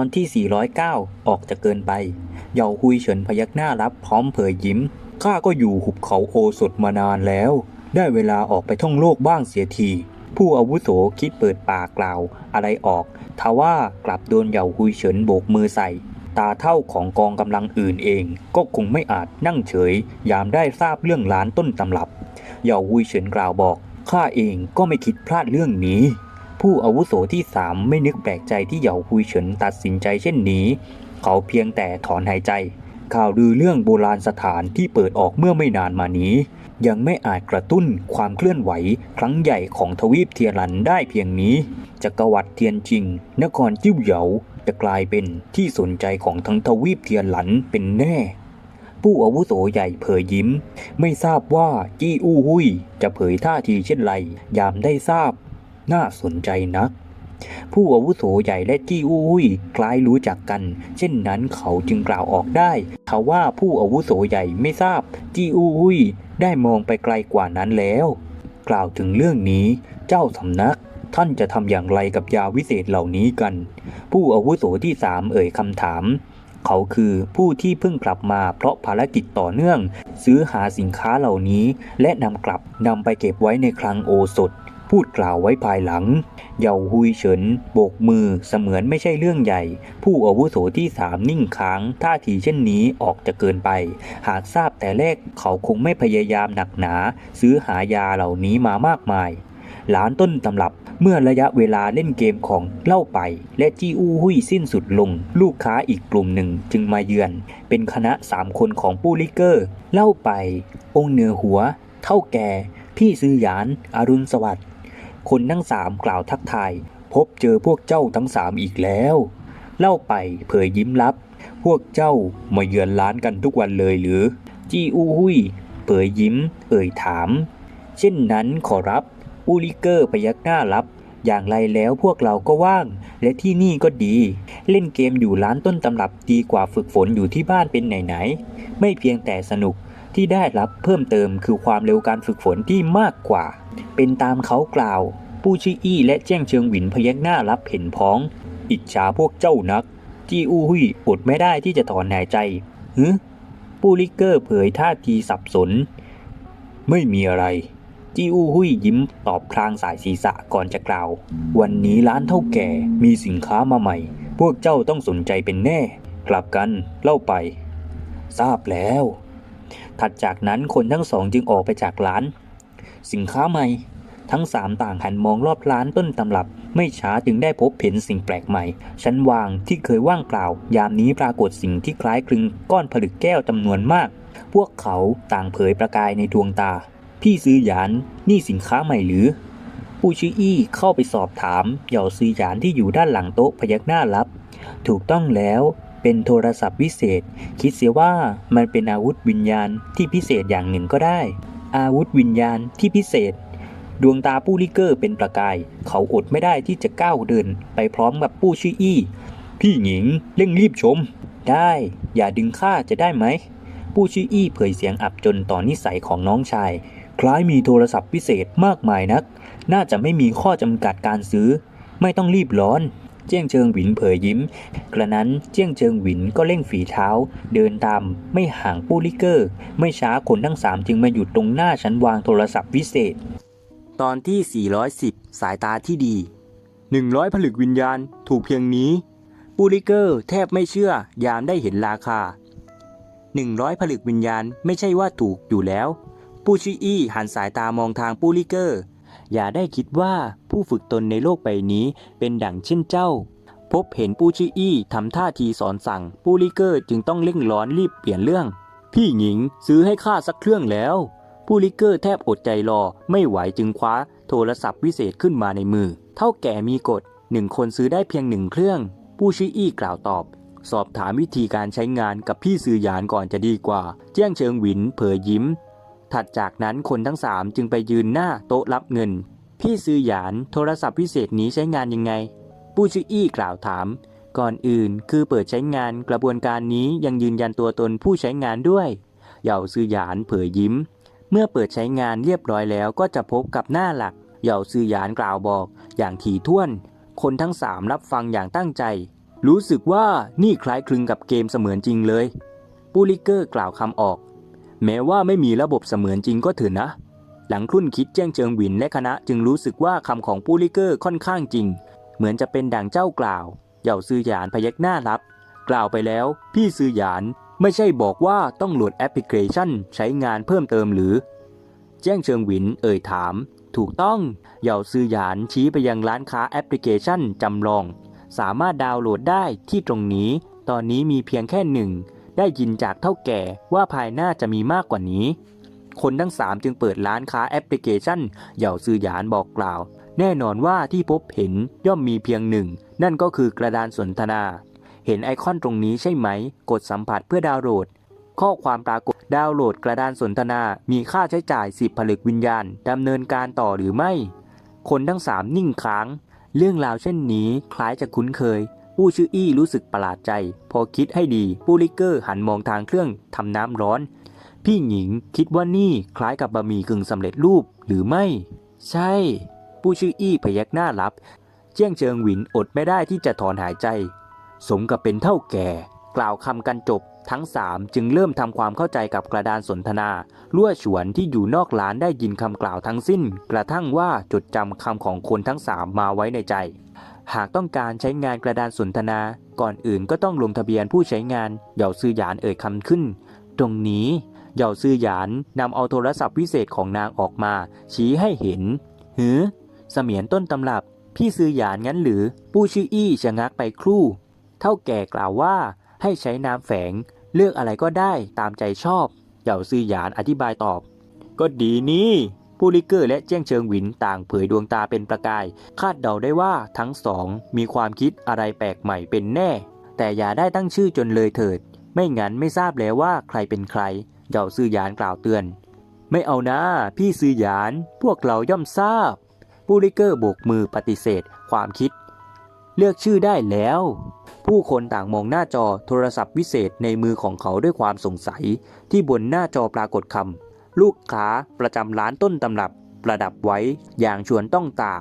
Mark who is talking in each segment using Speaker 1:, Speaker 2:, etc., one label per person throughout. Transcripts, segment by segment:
Speaker 1: อนที่ 409 ออกจะเกินไป เหยาฮุยเฉินพยักหน้ารับพร้อมเผยยิ้ม ข้าก็อยู่หุบเขาโอสถมานานแล้ว ได้เวลาออกไปท่องโลกบ้างเสียที ผู้อาวุโสคิดเปิดปากกล่าว อะไรออก ทว่ากลับโดนเหยาฮุยเฉินโบกมือใส่ ตาเท่าของกองกำลังอื่นเอง ก็คงไม่อาจนั่งเฉย ยามได้ทราบเรื่องล้านต้นตำรับ เหยาฮุยเฉินกล่าวบอก ข้าเองก็ไม่คิดพลาดเรื่องนี้ ผู้อาวุโสที่สามไม่นึกแปลกใจที่เหยาฮุยเฉินตัดสินใจเช่นนี้ เขาเพียงแต่ถอนหายใจ ข่าวลือเรื่องโบราณสถานที่เปิดออกเมื่อไม่นานมานี้ ยังไม่อาจกระตุ้นความเคลื่อนไหว ครั้งใหญ่ของทวีปเทียรันได้เพียงนี้ จักรวรรดิเทียนจิง นครจิ้วเหยาจะกลายเป็นที่สนใจของทั้งทวีปเทียนหลันเป็นแน่ ผู้อาวุโสใหญ่เผยยิ้ม ไม่ทราบว่าจี้อู้หุยจะเผยท่าทีเช่นไร ยามได้ทราบ น่าสนใจนัก ผู้อาวุโสใหญ่และจี้อู้หุยคล้ายรู้จักกัน เช่นนั้นเขาจึงกล่าวออกได้ทว่าผู้อาวุโสใหญ่ไม่ทราบ จี้อู้หุยได้มองไปไกลกว่านั้นแล้ว กล่าวถึงเรื่องนี้ เจ้าสำนักท่านจะทำอย่างไรกับยาวิเศษเหล่านี้กัน ผู้อาวุโสที่สามเอ่ยคำถาม เขาคือผู้ที่เพิ่งกลับมาเพราะภารกิจต่อเนื่อง ซื้อหาสินค้าเหล่านี้ และนำกลับนำไปเก็บไว้ในคลังโอสถ พูดกล่าวไว้ภายหลัง เยาฮุยเฉินโบกมือเสมือนไม่ใช่เรื่องใหญ่ ผู้อาวุโสที่สามนิ่งค้างท่าทีเช่นนี้ออกจะเกินไป หากทราบแต่แรกเขาคงไม่พยายามหนักหนา ซื้อหายาเหล่านี้มามากมายหลานต้นตำรับเมื่อระยะเวลาเล่นเกมของเล่าไป และจี้อู้หุยสิ้นสุดลง ลูกค้าอีกกลุ่มหนึ่งจึงมาเยือน เป็นคณะสามคนของปูลิเกอร์ เล่าไป องค์เหนือหัว เท่าแก่ พี่ซื้อหยานอารุณสวัสดิ์ คนทั้งสามกล่าวทักทาย พบเจอพวกเจ้าทั้งสามอีกแล้ว เล่าไปเผยยิ้มลับ พวกเจ้ามาเยือนร้านกันทุกวันเลยหรือ จี้อู้หุยเผยยิ้ม เอ่ยถาม เช่นนั้นขอรับ อูลิเกอร์พยักหน้ารับ อย่างไรแล้วพวกเราก็ว่าง และที่นี่ก็ดี เล่นเกมอยู่ร้านต้นตำรับดีกว่าฝึกฝนอยู่ที่บ้านเป็นไหนๆไม่เพียงแต่สนุก ที่ได้รับเพิ่มเติมคือความเร็วการฝึกฝนที่มากกว่า เป็นตามเขากล่าวปูชิอี้และแจ้งเชิงหวินพยักหน้ารับเห็นพ้อง อิจฉาพวกเจ้านัก จี้อู้หุยอดไม่ได้ที่จะถอนหายใจฮึปูลิเกอร์เผยท่าทีสับสน ไม่มีอะไร จีอูหุยยิ้มตอบพลางสายศีรษะก่อนจะกล่าว วันนี้ร้านเท่าแก่มีสินค้ามาใหม่ พวกเจ้าต้องสนใจเป็นแน่ กลับกันเล่าไป ทราบแล้ว ถัดจากนั้นคนทั้งสองจึงออกไปจากร้าน สินค้าใหม่ทั้งสามต่างหันมองรอบร้านต้นตำรับ ไม่ช้าจึงได้พบเห็นสิ่งแปลกใหม่ ชั้นวางที่เคยว่างเปล่า ยามนี้ปรากฏสิ่งที่คล้ายคลึงก้อนผลึกแก้วจำนวนมาก พวกเขาต่างเผยประกายในดวงตา พี่ซื้อหยานนี่สินค้าใหม่หรือ ผู้ชื่ออี้เข้าไปสอบถามเหย่าซื้อหยานที่อยู่ด้านหลังโต๊ะพยักหน้ารับ ถูกต้องแล้ว เป็นโทรศัพท์วิเศษ คิดเสียว่ามันเป็นอาวุธวิญญาณที่พิเศษอย่างหนึ่งก็ได้ อาวุธวิญญาณที่พิเศษ ดวงตาผู้ลิเกอร์เป็นประกาย เขาอดไม่ได้ที่จะก้าวเดิน ไปพร้อมกับผู้ชื่ออี้ พี่หญิงเร่งรีบชม ได้ อย่าดึงข้าจะได้ไหมผู้ชื่ออี้เผยเสียงอับจนต่อนิสัยของน้องชาย คล้ายมีโทรศัพท์พิเศษมากมายนัก น่าจะไม่มีข้อจำกัดการซื้อ ไม่ต้องรีบร้อน เจียงเชิงหวินเผยยิ้ม กระนั้นเจียงเชิงหวินก็เร่งฝีเท้า เดินตามไม่ห่างปู้ลิเกอร์ ไม่ช้าคนทั้งสามจึงมาหยุดตรงหน้าชั้นวางโทรศัพท์วิเศษ ตอนที่ 410 สายตาที่ดี 100 ผลึกวิญญาณถูกเพียงนี้ปูลิเกอร์แทบไม่เชื่อยามได้เห็นราคา 100 ผลึกวิญญาณไม่ใช่ว่าถูกอยู่แล้วปูชิอี้หันสายตามองทางปูลิเกอร์ อย่าได้คิดว่าผู้ฝึกตนในโลกใบนี้เป็นดั่งเช่นเจ้า พบเห็นปูชิอี้ทำท่าทีสอนสั่ง ปูลิเกอร์จึงต้องเร่งร้อนรีบเปลี่ยนเรื่อง พี่หญิงซื้อให้ข้าสักเครื่องแล้วผู้ลิเกอร์แทบอดใจรอไม่ไหวจึงคว้า โทรศัพท์วิเศษขึ้นมาในมือ เท่าแก่มีกฎหนึ่งคนซื้อได้เพียงหนึ่งเครื่องผู้ชื่ออี้กล่าวตอบสอบถามวิธีการใช้งานกับพี่ซื้อหยานก่อนจะดีกว่า เจี้ยงเชิงหวิน เผยยิ้ม ถัดจากนั้นคนทั้งสามจึงไปยืนหน้าโต๊ะรับเงิน พี่ซื้อหยานโทรศัพท์พิเศษนี้ใช้งานยังไงผู้ชื่ออี้กล่าวถาม ก่อนอื่นคือเปิดใช้งานกระบวนการนี้ยังยืนยันตัวตนผู้ใช้งานด้วย เหย่าซื้อหยานเผยยิ้ม เมื่อเปิดใช้งานเรียบร้อยแล้วก็จะพบกับหน้าหลัก เหย่าซื้อหยานกล่าวบอก อย่างถี่ถ้วน คนทั้งสามรับฟังอย่างตั้งใจ รู้สึกว่านี่คล้ายคลึงกับเกมเสมือนจริงเลย ปูลิเกอร์กล่าวคำออก แม้ว่าไม่มีระบบเสมือนจริงก็เถอะนะ หลังครุ่นคิดแจ้งเจิงหวินและคณะจึงรู้สึกว่าคำของปูลิเกอร์ค่อนข้างจริง เหมือนจะเป็นดังเจ้ากล่าว เหย่าซือหยานพยักหน้ารับ กล่าวไปแล้ว พี่ซือหยานไม่ใช่บอกว่าต้องโหลดแอปพลิเคชันใช้งานเพิ่มเติมหรือ แจ้งเชิงหวินเอ่ยถาม ถูกต้อง เหย่าซือหยานชี้ไปยังร้านค้าแอปพลิเคชันจำลอง สามารถดาวน์โหลดได้ที่ตรงนี้ ตอนนี้มีเพียงแค่หนึ่ง ได้ยินจากเท่าแก่ว่าภายหน้าจะมีมากกว่านี้ คนทั้งสามจึงเปิดร้านค้าแอปพลิเคชันเหย่าซือหยานบอกกล่าว แน่นอนว่าที่พบเห็นย่อมมีเพียงหนึ่ง นั่นก็คือกระดานสนทนา เห็นไอคอนตรงนี้ใช่ไหม กดสัมผัสเพื่อดาวน์โหลด ข้อความปรากฏดาวน์โหลดกระดานสนทนา มีค่าใช้จ่าย10ผลึกวิญญาณดำเนินการต่อหรือไม่ คนทั้งสามนิ่งค้างเรื่องราวเช่นนี้คล้ายจะคุ้นเคย ผู้ชื่ออี้รู้สึกประหลาดใจ พอคิดให้ดีผู้ลิกเกอร์หันมองทางเครื่องทำน้ำร้อน พี่หญิงคิดว่านี่คล้ายกับบะหมี่กึ่งสำเร็จรูปหรือไม่ ใช่ ผู้ชื่ออี้พยักหน้ารับ เจียงเจิงหวินอดไม่ได้ที่จะถอนหายใจ สมกับเป็นเท่าแก่ กล่าวคำกันจบทั้งสามจึงเริ่มทำความเข้าใจกับกระดานสนทนาลั่วฉวนที่อยู่นอกร้านได้ยินคำกล่าวทั้งสิ้น กระทั่งว่าจดจำคำของคนทั้งสามมาไว้ในใจ หากต้องการใช้งานกระดานสนทนา ก่อนอื่นก็ต้องลงทะเบียนผู้ใช้งานเหย่าซื่อหยานเอ่ยคำขึ้น ตรงนี้เหย่าซื่อหยานนำเอาโทรศัพท์วิเศษของนางออกมา ชี้ให้เห็นหือเสมียนต้นตำรับ พี่ซื่อหยานงั้นหรือ ผู้ชื่ออี้ชะงักไปครู่ เท่าแก่กล่าวว่า ให้ใช้นามแฝง เลือกอะไรก็ได้ตามใจชอบเหย่าซื่อหยานอธิบายตอบ ก็ดีนี่ ผู้ลิเกอร์และเจ้งเชิงหวินต่างเผยดวงตาเป็นประกาย คาดเดาได้ว่าทั้งสองมีความคิดอะไรแปลกใหม่เป็นแน่ แต่อย่าได้ตั้งชื่อจนเลยเถิด ไม่งั้นไม่ทราบแล้วว่าใครเป็นใครเหย่าซื่อหยานกล่าวเตือน ไม่เอานะ พี่ซื่อหยาน พวกเราย่อมทราบ ผู้ลิเกอร์โบกมือปฏิเสธ ความคิด เลือกชื่อได้แล้ว ผู้คนต่างมองหน้าจอโทรศัพท์วิเศษในมือของเขาด้วยความสงสัย ที่บนหน้าจอปรากฏคำ ลูกค้าประจำร้านต้นตำรับประดับไว้อย่างชวนต้องตา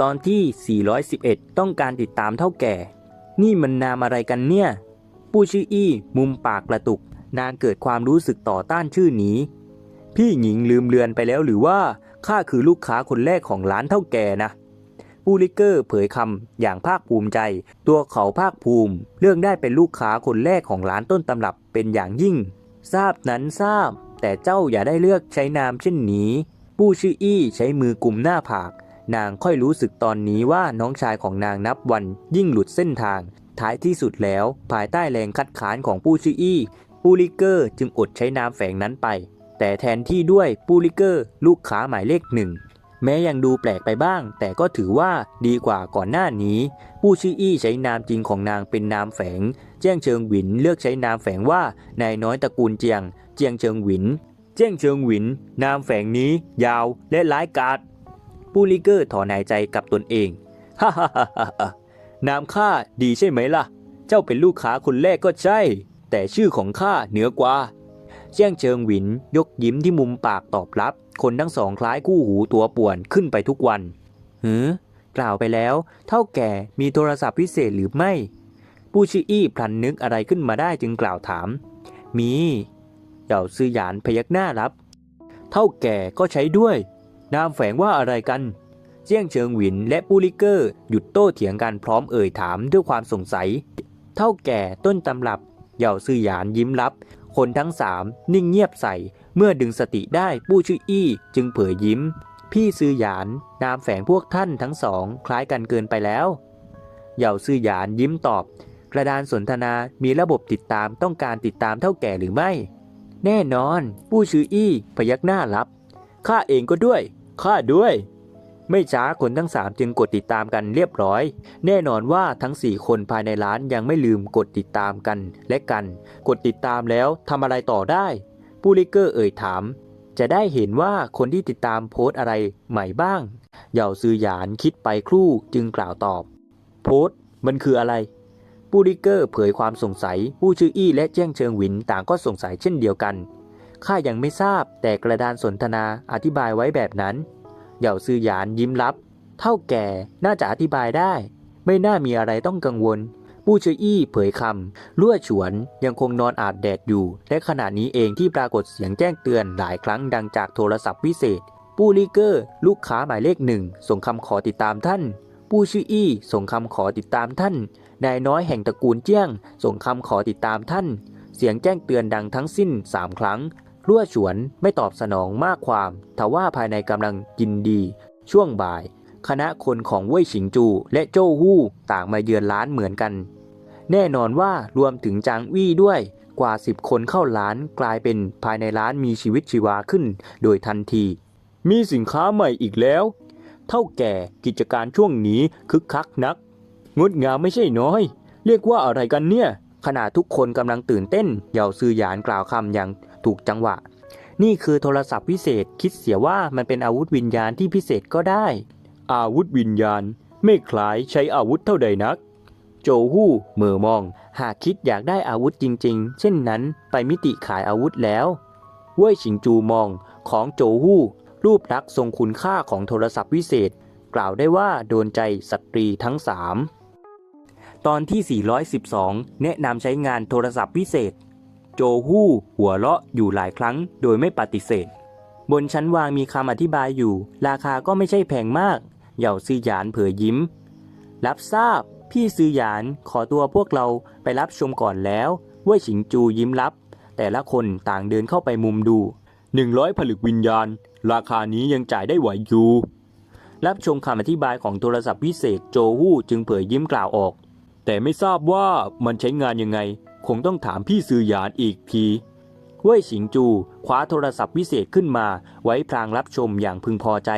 Speaker 1: ตอนที่ 411 ต้องการติดตามเท่าแก่ นี่มันนามอะไรกันเนี่ย ผู้ชื่ออี้มุมปากกระตุก นางเกิดความรู้สึกต่อต้านชื่อนี้ พี่หญิงลืมเลือนไปแล้วหรือว่าข้าคือลูกค้าคนแรกของร้านเท่าแก่นะผู้ลิเกอร์เผยคำอย่างภาคภูมิใจ ตัวเขาภาคภูมิ เรื่องได้เป็นลูกค้าคนแรกของร้านต้นตำรับเป็นอย่างยิ่ง ทราบนั้นทราบ แต่เจ้าอย่าได้เลือกใช้นามเช่นนี้ผู้ชื่ออี้ใช้มือกุมหน้าผาก นางค่อยรู้สึกตอนนี้ว่าน้องชายของนางนับวันยิ่งหลุดเส้นทาง ท้ายที่สุดแล้ว ภายใต้แรงคัดค้านของผู้ชื่ออี้ผู้ลิเกอร์จึงอดใช้นามแฝงนั้นไป แต่แทนที่ด้วยปูลิเกอร์ ลูกค้าหมายเลขหนึ่ง แม้ยังดูแปลกไปบ้าง แต่ก็ถือว่าดีกว่าก่อนหน้านี้ ผู้ชื่ออี้ใช้นามจริงของนางเป็นนามแฝง เจียงเชิงหวินเลือกใช้นามแฝงว่านายน้อยตระกูลเจียง เจียงเชิงหวิน เจียงเชิงหวิน นามแฝงนี้ ยาวและร้ายกาจผู้ลิเกอร์ถอนหายใจกับตนเองฮ่าฮ่าฮ่าฮ่านามข้าดีใช่ไหมล่ะ เจ้าเป็นลูกค้าคนแรกก็ใช่ แต่ชื่อของข้าเหนือกว่าเจียงเชิงหวินยกยิ้มที่มุมปากตอบรับ คนทั้งสองคล้ายคู่หูตัวป่วนขึ้นไปทุกวันหือกล่าวไปแล้ว เท่าแก่มีโทรศัพท์พิเศษหรือไม่ผู้ชื่ออี้พลันนึกอะไรขึ้นมาได้จึงกล่าวถาม มีเหย่าซือหยานพยักหน้ารับ เท่าแก่ก็ใช้ด้วย นามแฝงว่าอะไรกันเจียงเชิงหวินและปูลิเกอร์หยุดโต้เถียงกันพร้อมเอ่ยถามด้วยความสงสัย เท่าแก่ต้นตำรับเหย่าซือหยานยิ้มรับ คนทั้งสามนิ่งเงียบใส่ เมื่อดึงสติได้ผู้ชื่ออี้จึงเผยยิ้ม พี่ซือหยาน นามแฝงพวกท่านทั้งสอง คล้ายกันเกินไปแล้ว เหย่าซือหยานยิ้มตอบ กระดานสนทนามีระบบติดตามต้องการติดตามเท่าแก่หรือไม่ แน่นอนผู้ชื่ออี้พยักหน้ารับข้าเองก็ด้วยข้าด้วยไม่ช้าคนทั้งสามจึงกดติดตามกันเรียบร้อย แน่นอนว่าทั้ง 4 คนภายในร้านยังไม่ลืมกดติดตามกันและกัน กดติดตามแล้วทำอะไรต่อได้ ผู้ลิเกอร์เอ่ยถาม จะได้เห็นว่าคนที่ติดตามโพสต์อะไรใหม่บ้างเหย่าซือหยานคิดไปครู่จึงกล่าวตอบ โพสต์มันคืออะไรผู้ลิเกอร์เผยความสงสัย ผู้ชื่ออี้และเจ้งเชิงหวินต่างก็สงสัยเช่นเดียวกันข้ายังไม่ทราบแต่กระดานสนทนาอธิบายไว้แบบนั้นเหย่าซือหยานยิ้มรับ เท่าแก่น่าจะอธิบายได้ ไม่น่ามีอะไรต้องกังวล ผู้
Speaker 2: เชื่ออี้เผยคำลั่วฉวนยังคงนอนอาบแดดอยู่ และขณะนี้เองที่ปรากฏเสียงแจ้งเตือนหลายครั้งดังจากโทรศัพท์วิเศษ ปู้ลีเกอร์ ลูกค้าหมายเลขหนึ่งส่งคำขอติดตามท่านผู้ชื่ออี้ส่งคำขอติดตามท่านนายน้อยแห่งตระกูลเจี้ยง ส่งคำขอติดตามท่าน เสียงแจ้งเตือนดังทั้งสิ้นสามครั้งลั่วฉวนไม่ตอบสนองมากความทว่าภายในกำลังกินดี ช่วงบ่าย คณะคนของเว่ยฉิงจูและโจ้ฮู้ต่างมาเยือนร้านเหมือนกัน แน่นอนว่ารวมถึงจางวี่ด้วยกว่า 10 คนเข้าร้านกลายเป็นภายในร้านมีชีวิตชีวาขึ้น โดยทันที มีสินค้าใหม่อีกแล้ว เท่าแก่กิจการช่วงนี้คึกคักนัก งดงามไม่ใช่น้อย เรียกว่าอะไรกันเนี่ย ขณะทุกคนกำลังตื่นเต้นเหยาซือหยานกล่าวคำอย่างถูกจังหวะ นี่คือโทรศัพท์พิเศษคิดเสียว่ามันเป็นอาวุธวิญญาณที่พิเศษก็ได้ อาวุธวิญญาณ ไม่คล้ายใช้อาวุธเท่าใดนัก โจฮู้เหม่อมอง หากคิดอยากได้อาวุธจริง ๆ เช่นนั้นไปมิติขายอาวุธแล้วเว่ยฉิงจูมองของโจฮู้รูปลักษณ์ทรงคุณค่าของโทรศัพท์วิเศษ กล่าวได้ว่าโดนใจสตรีทั้งสามตอนที่ 412 แนะนำใช้งานโทรศัพท์พิเศษ โจฮู้หัวเราะอยู่หลายครั้งโดยไม่ปฏิเสธ บนชั้นวางมีคำอธิบายอยู่ ราคาก็ไม่ใช่แพงมาก เหย่าซือหยานเผยยิ้ม รับทราบ พี่ซือหยานขอตัวพวกเราไปรับชมก่อนแล้วเว่ยฉิงจูยิ้มรับ แต่ละคนต่างเดินเข้าไปมุมดู 100 ผลึกวิญญาณ ราคานี้ยังจ่ายได้ไหวอยู่รับชมคำอธิบายของโทรศัพท์พิเศษโจฮู้จึงเผยยิ้มกล่าวออก แต่ไม่ทราบว่ามันใช้งานยังไง คงต้องถามพี่ซือหยานอีกทีเว่ยฉิงจูคว้าโทรศัพท์พิเศษขึ้นมาไว้พลางรับชมอย่างพึงพอใจ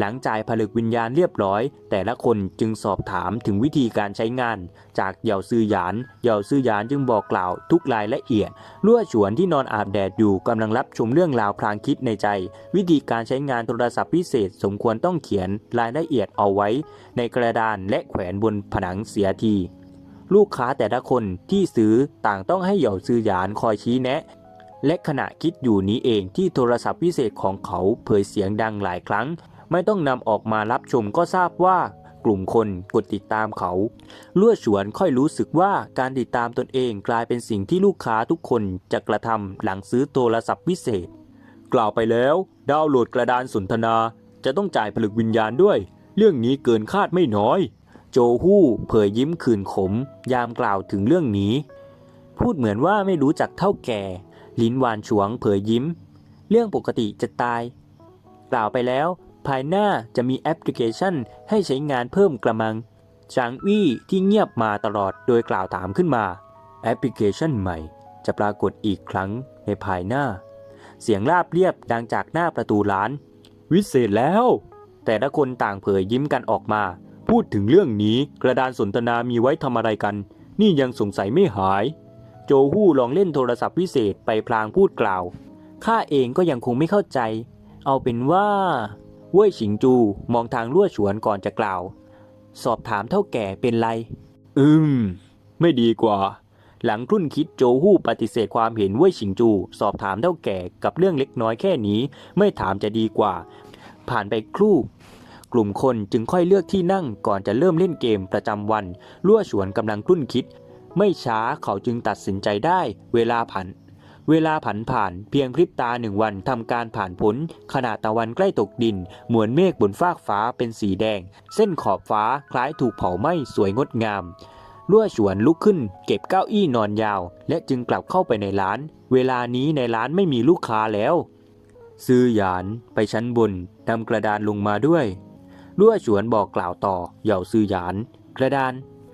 Speaker 2: หลังจ่ายผลึกวิญญาณเรียบร้อย แต่ละคนจึงสอบถามถึงวิธีการใช้งาน จากเหย่าซื่อหยานเหย่าซื่อหยานจึงบอกกล่าวทุกรายละเอียดลั่วฉวนที่นอนอาบแดดอยู่กำลังรับชมเรื่องราวพลางคิดในใจ วิธีการใช้งานโทรศัพท์พิเศษ สมควรต้องเขียนรายละเอียดเอาไว้ ในกระดานและแขวนบนผนังเสียทีลูกค้าแต่ละคนที่ซื้อต่างต้องให้เหย่าซื่อหยานคอยชี้แนะ และขณะคิดอยู่นี้เองที่โทรศัพท์พิเศษของเขาเผยเสียงดังหลายครั้ง ไม่ต้องนำออกมารับชมก็ทราบว่ากลุ่มคนกดติดตามเขาลั่วฉวนค่อยรู้สึกว่าการติดตามตนเองกลายเป็นสิ่งที่ลูกค้าทุกคนจะกระทำหลังซื้อโทรศัพท์พิเศษ กล่าวไปแล้ว ดาวน์โหลดกระดานสนทนา จะต้องจ่ายผลึกวิญญาณด้วย เรื่องนี้เกินคาดไม่น้อย โจฮู้เผยยิ้มขื่นขม ยามกล่าวถึงเรื่องนี้ พูดเหมือนว่าไม่รู้จักเท่าแก่ ลิ้นวานฉวงเผยยิ้ม เรื่องปกติจะตาย กล่าวไปแล้ว ภายหน้าจะมีแอปพลิเคชันให้ใช้งานเพิ่มกระมังจางวี่ที่เงียบมาตลอดโดยกล่าวถามขึ้นมา แอปพลิเคชันใหม่ จะปรากฏอีกครั้งในภายหน้า เสียงราบเรียบดังจากหน้าประตูร้าน วิเศษแล้ว แต่ละคนต่างเผยยิ้มกันออกมา พูดถึงเรื่องนี้กระดานสนทนามีไว้ทำอะไรกัน นี่ยังสงสัยไม่หาย โจฮู้ลองเล่นโทรศัพท์พิเศษไปพลางพูดกล่าวข้าเองก็ยังคงไม่เข้าใจ เอาเป็นว่า เว่ยฉิงจูมองทางลั่วฉวนก่อนจะกล่าว สอบถามเท่าแก่เป็นไร อืม ไม่ดีกว่า หลังครุ่นคิดโจฮู้ปฏิเสธความเห็นเว่ยฉิงจู สอบถามเท่าแก่กับเรื่องเล็กน้อยแค่นี้ ไม่ถามจะดีกว่า ผ่านไปครู่ กลุ่มคนจึงค่อยเลือกที่นั่งก่อนจะเริ่มเล่นเกมประจำวันลั่วฉวนกำลังครุ่นคิด ไม่ช้าเขาจึงตัดสินใจได้ เวลาผ่าน เวลาผันผ่านเพียงพริบตาหนึ่งวันทำการผ่านพ้นขณะตะวันใกล้ตกดินเหมือนเมฆบนฟากฟ้าเป็นสีแดง เส้นขอบฟ้าคล้ายถูกเผาไหม้สวยงดงามลั่วฉวนลุกขึ้น เก็บเก้าอี้นอนยาว และจึงกลับเข้าไปในร้าน เวลานี้ในร้านไม่มีลูกค้าแล้ว ซื้อหยานไปชั้นบนนำกระดานลงมาด้วยลั่วฉวนบอกกล่าวต่อเหย่าซื้อหยาน กระดาน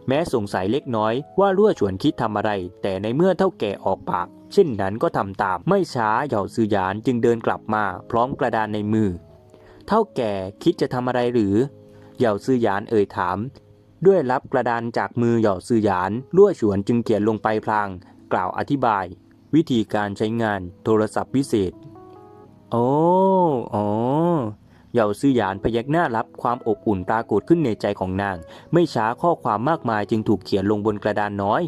Speaker 2: แม้สงสัยเล็กน้อยว่าลั่วฉวนคิดทำอะไร แต่ในเมื่อเท่าแก่ออกปาก เช่นนั้นก็ทำตาม ไม่ช้าเหย่าซือหยานจึงเดินกลับมา พร้อมกระดานในมือ เท่าแก่คิดจะทำอะไรหรือเหย่าซือหยานเอ่ยถาม ด้วยรับกระดานจากมือเหย่าซือหยานลั่วฉวนจึงเขียนลงไปพลาง กล่าวอธิบาย วิธีการใช้งานโทรศัพท์พิเศษ โอ้อ๋อเหย่าซื่อหยานพยักหน้ารับความอบอุ่นปรากฏขึ้นในใจของนาง ไม่ช้าข้อความมากมายจึงถูกเขียนลงบนกระดานน้อย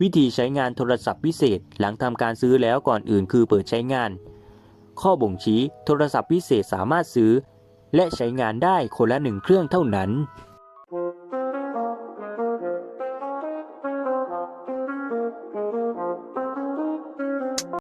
Speaker 2: วิธีใช้งานโทรศัพท์พิเศษหลังทำการซื้อแล้วก่อนอื่นคือเปิดใช้งาน ข้อบ่งชี้โทรศัพท์พิเศษสามารถซื้อ และใช้งานได้คนละหนึ่งเครื่องเท่านั้น